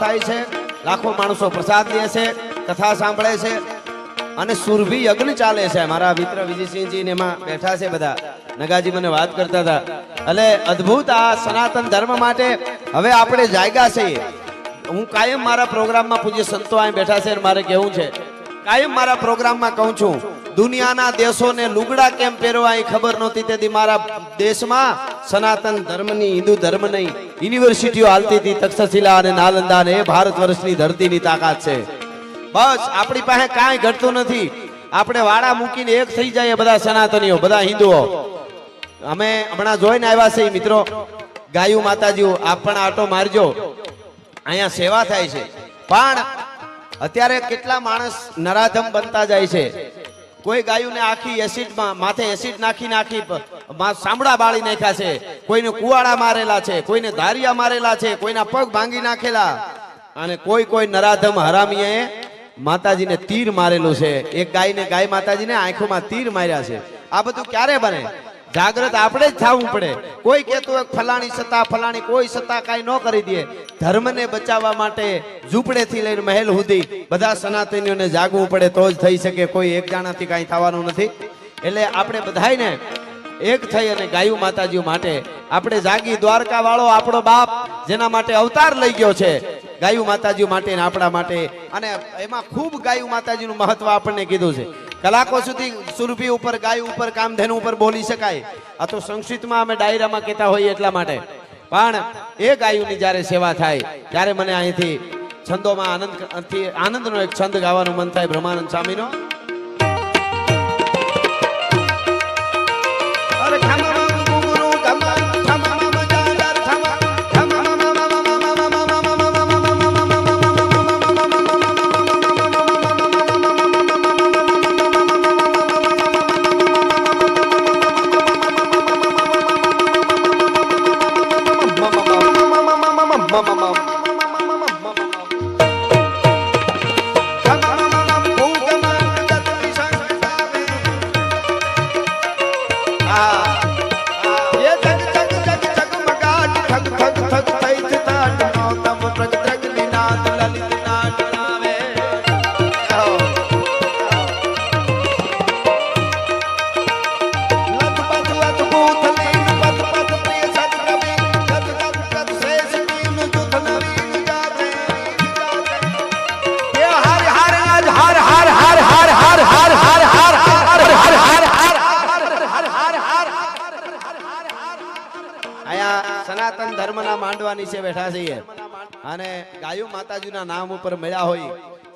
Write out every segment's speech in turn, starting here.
હોય છે. લાખો માણસો પ્રસાદ લે છે, કથા સાંભળે છે અને સુરભી યજ્ઞ ચાલે છે. મારા મિત્ર વિજયસિંહજી એમાં બેઠા છે બધા. નગાજી મને વાત કરતા હતા. એટલે અદ્ભુત આ સનાતન ધર્મ માટે હવે આપણે જાયગા છીએ. હું કાયમ મારા પ્રોગ્રામમાં પૂજ્ય સંતો અહીં બેઠા છે મારે કેવું છે. કાયમ મારા પ્રોગ્રામમાં કહું છું, દુનિયાના દેશોને લુગડા કેમ પહેરવા એ ખબર નહોતી. તેથી મારા દેશમાં સનાતન ધર્મની, હિન્દુ ધર્મની યુનિવર્સિટીઓ હાલતી હતી તક્ષશિલા અને નાલંદા ને ભારત વર્ષની ધરતીની તાકાત છે. બસ, આપણી પાસે કાંઈ ઘટતું નથી. આપણે વાડા મૂકીને એક થઈ જાય બધા સનાતનીઓ, બધા હિન્દુઓ. અમે હમણાં જોઈને આવ્યા છે મિત્રો. ગાયું માતાજીઓ, આપ પણ આટો મારજો. અહીંયા સેવા થાય છે. પણ અત્યારે કેટલા માણસ નરાધમ બનતા જાય છે. કોઈ ગાયુંને આખી એસિડમાં માથે એસિડ નાખી નાખી મા- સાંભળા બાળી નાખ્યા છે. કોઈને કુવાડા મારેલા છે, કોઈને ધારિયા મારેલા છે, કોઈના પગ ભાંગી નાખેલા. અને કોઈ કોઈ નરાધમ હરામીએ માતાજીને તીર મારેલું છે. એક ગાયને ગાય માતાજીને આંખોમાં તીર માર્યા છે. આ બધું ક્યારે બને? જાગ્રત આપણે જ થવું પડે. કોઈ કહેતું હોય ફલાણી સત્તા, ફલાણી કોઈ સત્તા કાંઈ ન કરી દે. ધર્મને બચાવવા માટે ઝૂંપડેથી લઈને મહેલ સુધી બધા સનાતનીઓને જાગવું પડે તો જ થઈ શકે. કોઈ એક જાણાથી કાંઈ થવાનું નથી. એટલે આપણે બધાયને એક થઈ અને ગાયું માતાજીઓ માટે આપણે જાગી દ્વારકા વાળો આપણો બાપ, જેના માટે અવતાર લઈ ગયો છે, ગાયું માતાજીઓ માટે આપણા માટે. અને એમાં ખૂબ ગાયું માતાજીનું મહત્વ આપણને કીધું છે. કલાકો સુધી સુરભી ઉપર, ગાય ઉપર, કામધેનુ ઉપર બોલી શકાય. આ તો સંસ્કૃતમાં અમે ડાયરામાં કહેતા હોઈએ એટલા માટે. પણ એ ગાયુની જ્યારે સેવા થાય, ત્યારે મને અહીંથી છંદોમાં આનંદ આનંદનો એક છંદ ગાવાનું મન થાય, બ્રહ્માનંદ સ્વામીનો. સનાતન ધર્મના માંડવા નીચે બેઠા છીએ. અને ગાયું માતાજીના નામ ઉપર મળ્યા હોય,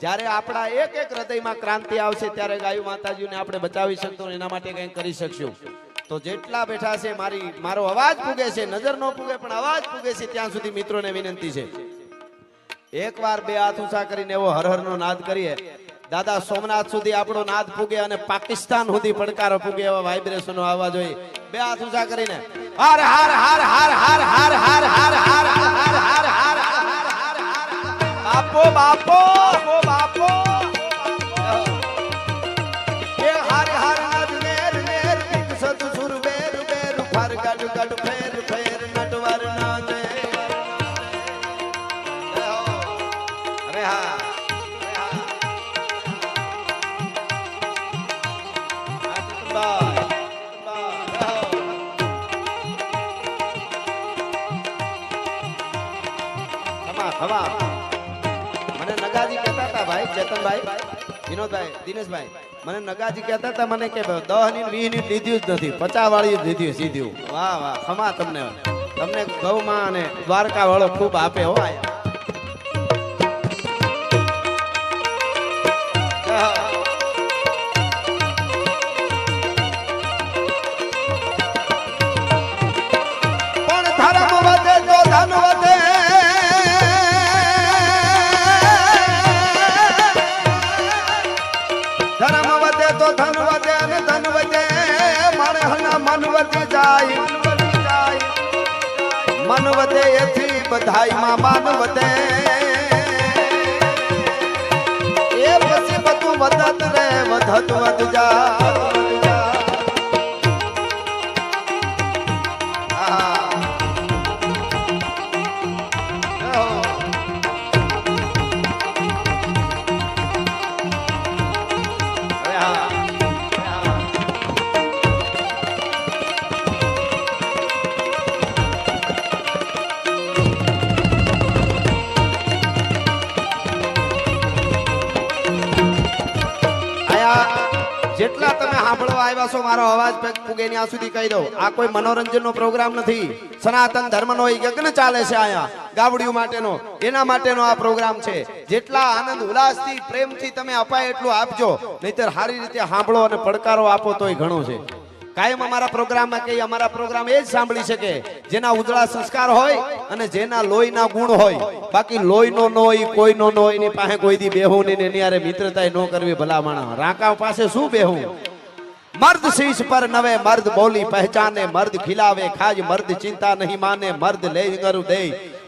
જ્યારે આપણા એક એક હૃદયમાં ક્રાંતિ આવશે, ત્યારે ગાયું માતાજીને આપણે બચાવી શકશું એના માટે કંઈક કરી શકશું. તો જેટલા બેઠા છે, મારી, મારો અવાજ પૂગે છે, નજર ન પૂગે પણ અવાજ પૂગે છે, ત્યાં સુધી મિત્રોને વિનંતી છે. એકવાર બે હાથ ઊંચા કરીને એવો હરહર નો નાદ કરીએ. દાદા, સોમનાથ સુધી આપણો નાદ પૂગે અને પાકિસ્તાન સુધી પડકારો પૂગે એવા વાઇબ્રેશનો આવવા જોઈએ બે હાથ ઊંચા કરીને. હાર હાર હાર હાર હાર હાર હાર હાર હાર હાર હાર હાર હાર બાપો બાપો બાપો એ હાર હાર નાદ નેર નેર વિકસત સુર બેર બેર ફર ગડ ગડ ફેર મને નગાજી કહેતા હતા ભાઈ, ચેતનભાઈ, વિનોદભાઈ, દિનેશભાઈ. મને નગાજી કહેતા હતા, મને કે દહની વીસની લીધ્યું જ નથી પચાસ વાળી જ લીધી સીધું. વાહ વાહ ખમા તમને. તમને ગૌમાં અને દ્વારકા વાળો ખૂબ આપે હો. એથી માં માન વધે. એ પછી બધું વધત રે વધત વધ જા. સાંભળવા આવ્યા છો, મારો અવાજ પૂગે ત્યાં સુધી કહી દઉં. આ કોઈ મનોરંજનનો પ્રોગ્રામ નથી. સનાતન ધર્મનો યજ્ઞ ચાલે છે અહીંયા ગાવડીઓ માટેનો. એના માટેનો આ પ્રોગ્રામ છે. જેટલા આનંદ, ઉલ્લાસથી, પ્રેમથી તમે અપાય એટલું આપજો. નહીતર સારી રીતે સાંભળો અને પડકારો આપો તોય ઘણું છે. કાયમ અમારા પ્રોગ્રામમાં કઈ અમારા પ્રોગ્રામ એ જ સાંભળી શકે. જેના ઉજળા સંસ્કાર હોય અને જેના લોહીના ગુણ હોય. બાકી લોહીનો ન હોય કોઈનો ન હોય એની પાસે કોઈ દી બેહું ને એની મિત્રતા ન કરવી ભલા માણા રાકા પાસે શું બેહું? મર્દ શીશ પર નવે મર્દ બોલી પહેચાને મર્દ ખીલાવે ખાજ મર્દ ચિંતા નહીં માને મર્દ લે ગરુ દે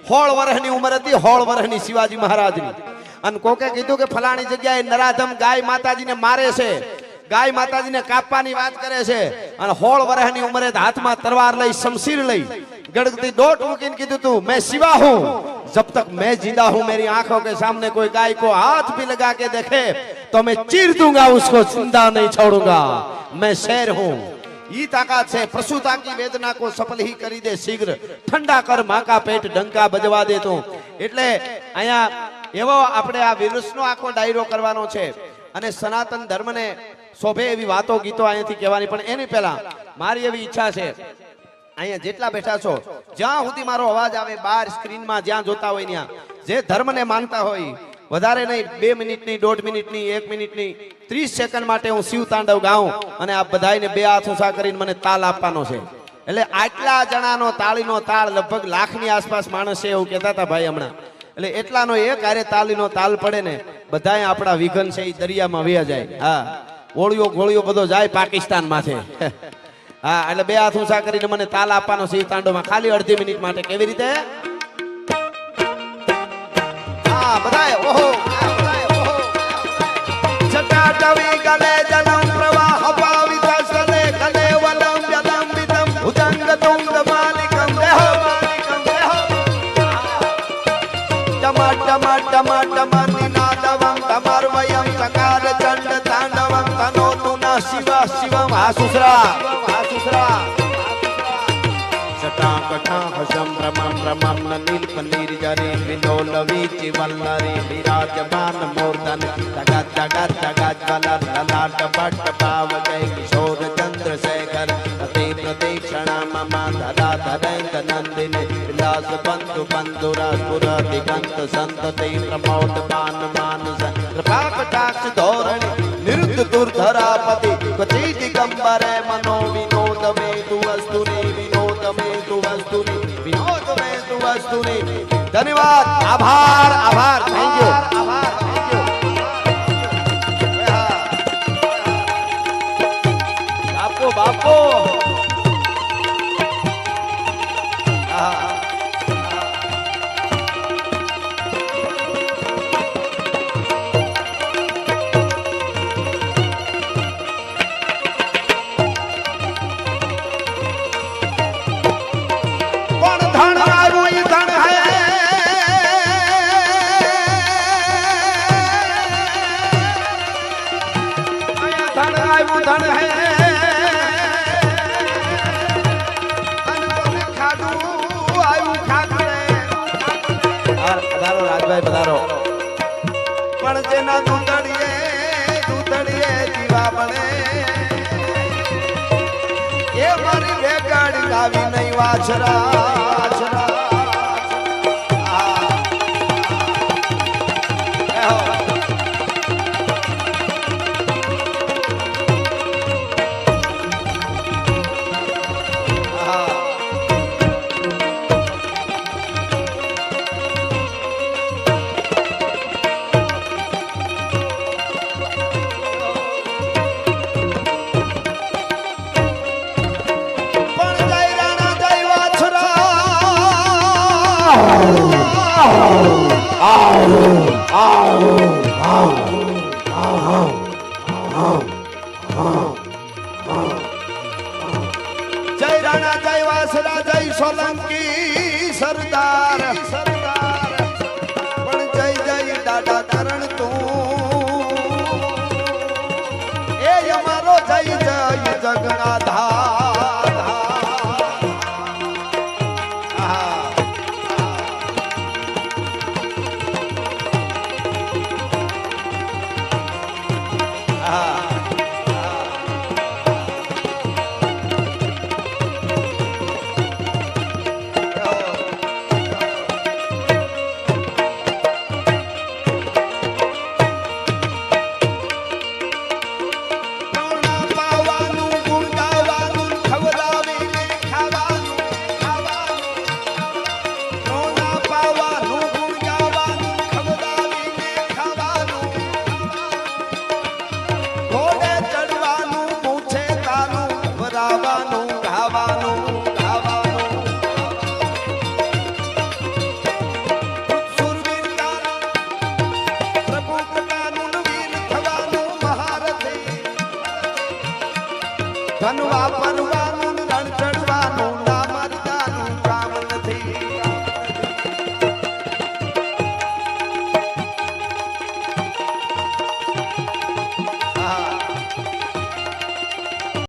હોળ વર્ષની ઉંમર હતી હોળ વર્ષની શિવાજી મહારાજની અને કોકે કીધું કે ફલાણી જગ્યાએ નરાધમ ગાય માતાજીને મારે છે ગાય માતાજીને કાપવાની વાત કરે છે અને હોળ વર્ષની ઉંમરે હાથમાં તરવાર લઈ શમશીર લઈ ગડગતી દોટ મૂકીને કીધું તું मैं सिवा हूं जब तक मैं जिंदा हूं मेरी आंखों के सामने कोई गाय को हाथ भी लगा के देखे तो मैं चीर दूंगा उसको जिंदा नहीं छोड़ूंगा मैं शेर हूं ઈ તાકાત છે પ્રસુતા કી વેદના કો સફલ હી કરી દે શીઘ્ર ઠંડા કર માકા પેટ ડંકા બજવા દે તું એટલે અહીંયા એવો આપણે આ વિરુષનો આખો ડાયરો કરવાનો છે અને સનાતન ધર્મને શોભે એવી વાતો ગીતો અહીંયાથી કહેવાની પણ એની પહેલા મારી એવી ઈચ્છા છે અહીંયા જેટલા બેઠા છો જ્યાં સુધી મારો અવાજ આવે બાર સ્ક્રીનમાં જ્યાં જોતા હોય ત્યાં જે ધર્મને માનતા હોય વધારે નહીં, બે મિનિટની, દોઢ મિનિટની, એક મિનિટની, ત્રીસ સેકન્ડ માટે હું શિવ તાંડવ ગાઉં અને આ બધાને બે હાથ ઊંચા કરીને મને તાલ આપવાનો છે. એટલે આટલા જણાનો તાળીનો તાળ લગભગ લાખની આસપાસ માણસ છે એવું કહેતા હતા ભાઈ હમણાં. એટલે એટલાનો એક હારે તાલીનો તાલ પડે ને, બધાય આપણા વિઘન છે એ દરિયામાં વ્યા જાય. હા ગોળીઓ ગોળીઓ બધો જાય પાકિસ્તાનમાં છે હા, એટલે બે હાથ ઊંચા કરીને મને તાલ આપવાનો છે તાંડવમાં. ખાલી અડધી મિનિટ માટે. કેવી રીતે? हाँ बताए ओहो। जटाटवी शिवा शिवम आसुसरा कठा हसम रमम रमम ललित नीरजरे विलोलवी चिवल्लरे विराजमान मूर्धन जगत जगत जगत बलर ललाट पट पाव जय किशोर चंद्र शेखर प्रति प्रतीक्षणा मम धरा धरंग नंदिनी विलास बंधु बंधुरा पुर दिगंत संतति प्रमोद पान मानस कृपा कटाक्ष धोरणी निरुद्ध दुर्धरापति क्वचि दिगंबर मनो ધન્યવાદ. આભાર આભાર. થેન્ક યુ બાપો બાપો. હા. ધન હે. પધારો રાજભાઈ પધારો. પણ જેના દૂધડીએ દૂધડીએ જીવા બને એ મારી બેગાડી લાવી નહીં વાછરા. જય રાણા જય વાસરા જય સોલંકી સરદાર સરદાર પણ જય જય દાદા કરણ તું એ અમારો જય જય ધનવા પર